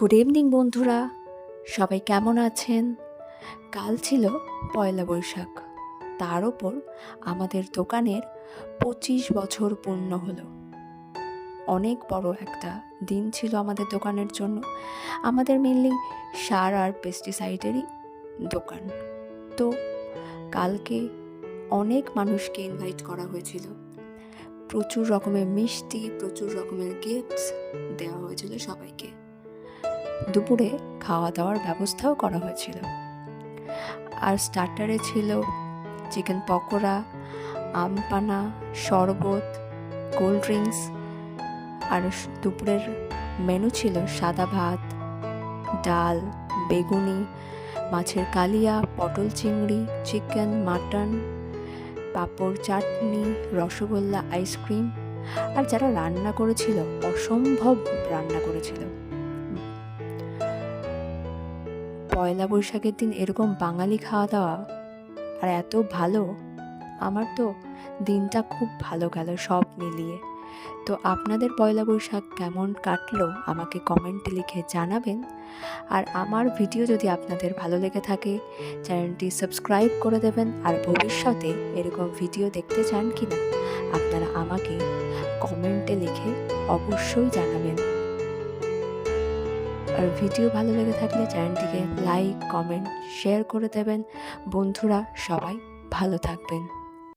Good evening বন্ধুরা। সবাই কেমন আছেন? কাল ছিল পয়লা বৈশাখ। তার ওপর আমাদের দোকানের পঁচিশ বছর পূর্ণ হলো। অনেক বড় একটা দিন ছিল আমাদের দোকানের জন্য। আমাদের মেনলি সার আর পেস্টিসাইডেরই দোকান। তো কালকে অনেক মানুষকে ইনভাইট করা হয়েছিল। প্রচুর রকমের মিষ্টি, প্রচুর রকমের গিফটস দেওয়া হয়েছিল সবাইকে। দুপুরে খাওয়া দাওয়ার ব্যবস্থাও করা হয়েছিল। আর স্টার্টারে ছিল চিকেন পকোড়া, আমপানা, শরবত কোল্ড ড্রিঙ্কস আর দুপুরের মেনু ছিল সাদা ভাত, ডাল, বেগুনি, মাছের কালিয়া, পটল চিংড়ি chicken mutton papad chutney, rasgulla ice cream আর যারা রান্না করেছিল, অসম্ভব রান্না করেছিল। পয়লা বৈশাখের দিন এরকম বাঙালি খাওয়া দাওয়া আর এত ভালো। আমার তো দিনটা খুব ভালো গেল সব মিলিয়ে। তো আপনাদের পয়লা বৈশাখ কেমন কাটলো আমাকে কমেন্টে লিখে জানাবেন। আর আমার ভিডিও যদি আপনাদের ভালো লেগে থাকে, চ্যানেলটি সাবস্ক্রাইব করে দেবেন। আর ভবিষ্যতে এরকম ভিডিও দেখতে চান কি না আপনারা আমাকে কমেন্টে লিখে অবশ্যই জানাবেন। আর ভিডিও ভালো লেগে থাকলে চ্যানেলটিকে লাইক, কমেন্ট, শেয়ার করে দেবেন। বন্ধুরা, সবাই ভালো থাকবেন।